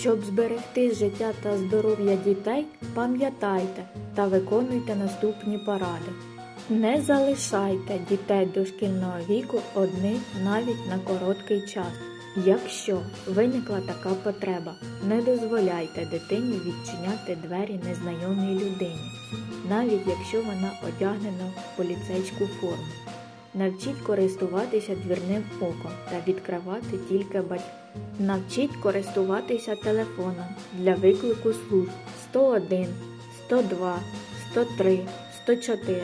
Щоб зберегти життя та здоров'я дітей, пам'ятайте та виконуйте наступні поради. Не залишайте дітей дошкільного віку одних навіть на короткий час. Якщо виникла така потреба, не дозволяйте дитині відчиняти двері незнайомій людині, навіть якщо вона одягнена в поліцейську форму. Навчіть користуватися двірним оком та відкривати тільки батьків. Навчіть користуватися телефоном для виклику служб 101, 102, 103, 104.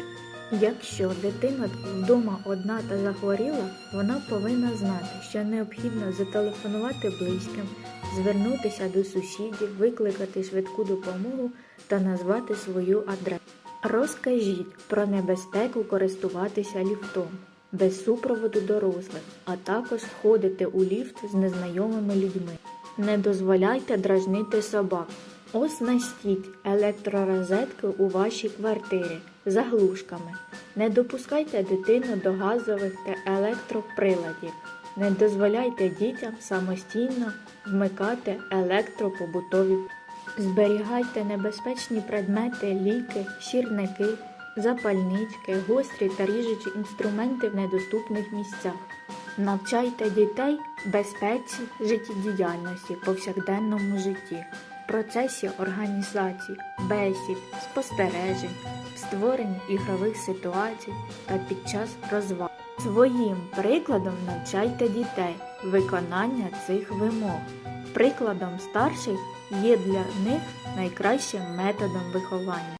Якщо дитина вдома одна та захворіла, вона повинна знати, що необхідно зателефонувати близьким, звернутися до сусідів, викликати швидку допомогу та назвати свою адресу. Розкажіть про небезпеку користуватися ліфтом без супроводу дорослих, а також входити у ліфт з незнайомими людьми. Не дозволяйте дражнити собак. Оснастіть електророзетки у вашій квартирі заглушками. Не допускайте дитину до газових та електроприладів. Не дозволяйте дітям самостійно вмикати електропобутові. Зберігайте небезпечні предмети, ліки, сірники, запальнички, гострі та ріжучі інструменти в недоступних місцях. Навчайте дітей безпеці життєдіяльності в повсякденному житті, в процесі організації, бесід, спостережень, в створенні ігрових ситуацій та під час розваг. Своїм прикладом навчайте дітей виконання цих вимог. Прикладом старших є для них найкращим методом виховання.